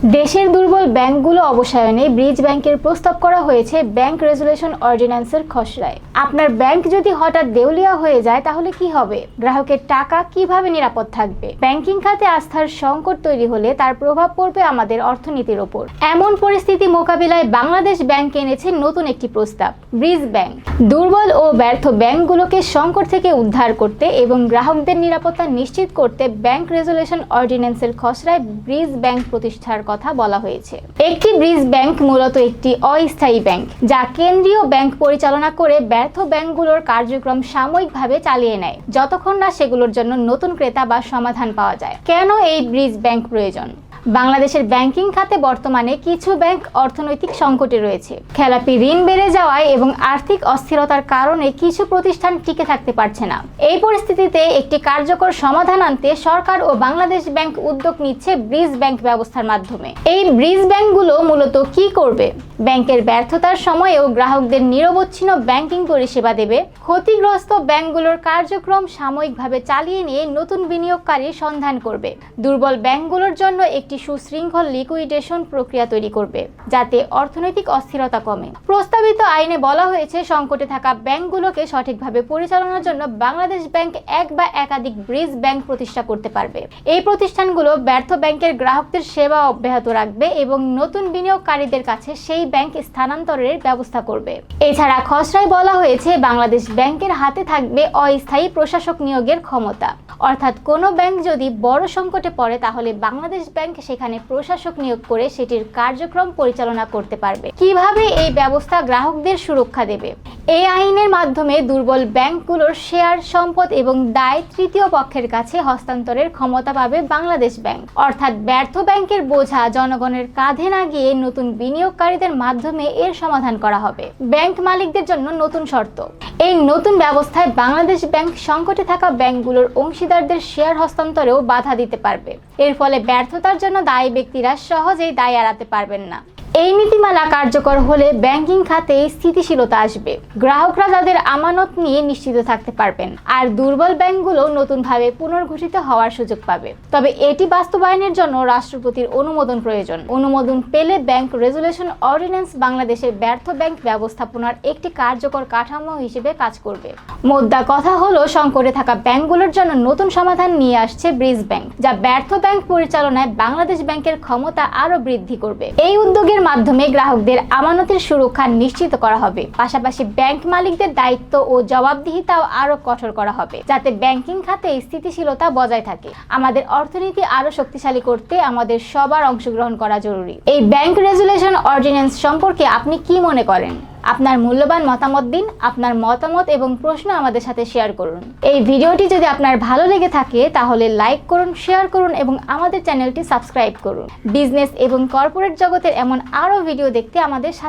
দেশের দুর্বল ব্যাংকগুলো অবসায়নে ব্রিজ ব্যাংকের প্রস্তাব করা হয়েছে ব্যাংক রেজুলেশন অর্ডিন্যান্সের খসড়ায়। আপনার ব্যাংক যদি হঠাৎ দেউলিয়া হয়ে যায়, তাহলে কি হবে? গ্রাহকের টাকা কীভাবে নিরাপদ থাকবে? ব্যাংকিং খাতে আস্থার সংকট তৈরি হলে তার প্রভাব পড়বে আমাদের অর্থনীতির ওপর। এমন পরিস্থিতি মোকাবিলায় বাংলাদেশ ব্যাংক এনেছে নতুন একটি প্রস্তাব, ব্রিজ ব্যাংক। দুর্বল ও ব্যর্থ ব্যাংকগুলোকে সংকট থেকে উদ্ধার করতে এবং গ্রাহকদের নিরাপত্তা নিশ্চিত করতে ব্যাংক রেজুলেশন অর্ডিন্যান্সের খসড়ায় ব্রিজ ব্যাংক প্রতিষ্ঠার কথা বলা হয়েছে। একটি ব্রিজ ব্যাংক মূলত একটি অস্থায়ী ব্যাংক, যা কেন্দ্রীয় ব্যাংক পরিচালনা করে ব্যর্থ ব্যাংকগুলোর কার্যক্রম সাময়িকভাবে চালিয়ে নেয়, যতক্ষণ না সেগুলোর জন্য নতুন ক্রেতা বা সমাধান পাওয়া যায়। কেন এই ব্রিজ ব্যাংক প্রয়োজন? বাংলাদেশের ব্যাংকিং খাতে বর্তমানে কিছু ব্যাংক অর্থনৈতিক সংকটে রয়েছে। খেলাপি ঋণ বেড়ে যাওয়ায় এবং আর্থিক অস্থিরতার কারণে কিছু প্রতিষ্ঠান টিকে থাকতে পারছে না। এই পরিস্থিতিতে একটি কার্যকর সমাধান আনতে সরকার ও বাংলাদেশ ব্যাংক উদ্যোগ নিচ্ছে ব্রিজ ব্যাংক ব্যবস্থার মাধ্যমে। এই ব্রিজ ব্যাংকগুলো মূলত কি করবে? ব্যাংকের ব্যর্থতার সময়েও গ্রাহকদের নিরবচ্ছিন্ন ব্যাংকিং পরিষেবা দেবে। ক্ষতিগ্রস্ত ব্যাংকগুলোর কার্যক্রম সাময়িকভাবে চালিয়ে নিয়ে নতুন বিনিয়োগকারীর সন্ধান করবে। দুর্বল ব্যাংকগুলোর জন্য একটি সুশৃঙ্খল লিকুইডেশন প্রক্রিয়া তৈরি করবে, যাতে অর্থনৈতিক অস্থিরতা কমে। প্রস্তাবিত আইনে বলা হয়েছে, সংকটে থাকা ব্যাংকগুলোকে সঠিকভাবে পরিচালনার জন্য বাংলাদেশ ব্যাংক এক বা একাধিক ব্রিজ ব্যাংক প্রতিষ্ঠা করতে পারবে। এই প্রতিষ্ঠানগুলো ব্যর্থ ব্যাংকের গ্রাহকদের সেবা অব্যাহত রাখবে এবং নতুন বিনিয়োগকারীদের কাছে সেই ব্যাংক স্থানান্তরের ব্যবস্থা করবে। এছাড়া খসড়ায় বলা হয়েছে, বাংলাদেশ ব্যাংকের হাতে থাকবে অস্থায়ী প্রশাসক নিয়োগের ক্ষমতা। অর্থাৎ কোনো ব্যাংক যদি বড় সংকটে পড়ে, তাহলে বাংলাদেশ ব্যাংক সেখানে প্রশাসক নিয়োগ করে সেটির কার্যক্রম পরিচালনা করতে পারবে। কীভাবে এই ব্যবস্থা গ্রাহকদের সুরক্ষা দেবে? এই আইনের মাধ্যমে দুর্বল ব্যাংকগুলোর শেয়ার সম্পদ এবং দায় তৃতীয় পক্ষের কাছে হস্তান্তরের ক্ষমতা পাবে বাংলাদেশ ব্যাংক। অর্থাৎ ব্যর্থ ব্যাংকের বোঝা জনগণের কাঁধে না গিয়ে নতুন বিনিয়োগকারীদের মাধ্যমে এর সমাধান করা হবে। ব্যাংক মালিকদের জন্য নতুন শর্ত। এই নতুন ব্যবস্থায় বাংলাদেশ ব্যাংক সংকটে থাকা ব্যাংকগুলোর অংশীদারদের শেয়ার হস্তান্তরেও বাধা দিতে পারবে। এর ফলে ব্যর্থতার জন্য দায়ী ব্যক্তিরা সহজেই দায় এড়াতে পারবেন না। এই নীতিমালা কার্যকর হলে ব্যাংকিং খাতে স্থিতিশীলতা আসবে। গ্রাহকরা তাদের আমানত নিয়ে নিশ্চিত থাকতে পারবেন। আর দুর্বল ব্যাংকগুলো নতুনভাবে পুনর্গঠিত হওয়ার সুযোগ পাবে। তবে এটি বাস্তবায়নের জন্য রাষ্ট্রপতির অনুমোদন প্রয়োজন। অনুমোদন পেলে ব্যাংক রেজুলেশন অর্ডিন্যান্স বাংলাদেশের ব্যর্থ ব্যাংক ব্যবস্থাপনার একটি কার্যকর কাঠামো হিসেবে কাজ করবে। মোদ্দা কথা হলো, সংকটে থাকা ব্যাংকগুলোর জন্য নতুন সমাধান নিয়ে আসছে ব্রিজ ব্যাংক, যা ব্যর্থ ব্যাংক পরিচালনায় বাংলাদেশ ব্যাংকের ক্ষমতা আরও বৃদ্ধি করবে। এই উদ্যোগের মাধ্যমে গ্রাহকদের আমানতের সুরক্ষা নিশ্চিত করা হবে। পাশাপাশি ব্যাংক মালিকদের দায়িত্ব ও জবাবদিহিতাও আরও কঠোর করা হবে, যাতে ব্যাংকিং খাতে স্থিতিশীলতা বজায় থাকে। আমাদের অর্থনীতি আরও শক্তিশালী করতে আমাদের সবার অংশগ্রহণ করা জরুরি। এই ব্যাংক রেজুলেশন অর্ডিন্যান্স সম্পর্কে আপনি কি মনে করেন? আপনার মূল্যবান মতামত দিন, আপনার মতামত এবং প্রশ্ন আমাদের সাথে শেয়ার করুন। এই ভিডিওটি যদি আপনার ভালো লেগে থাকে, তাহলে লাইক করুন শেয়ার করুন এবং আমাদের চ্যানেলটি সাবস্ক্রাইব করুন। বিজনেস এবং কর্পোরেট জগতের এমন আরও ভিডিও দেখতে আমাদের সাথে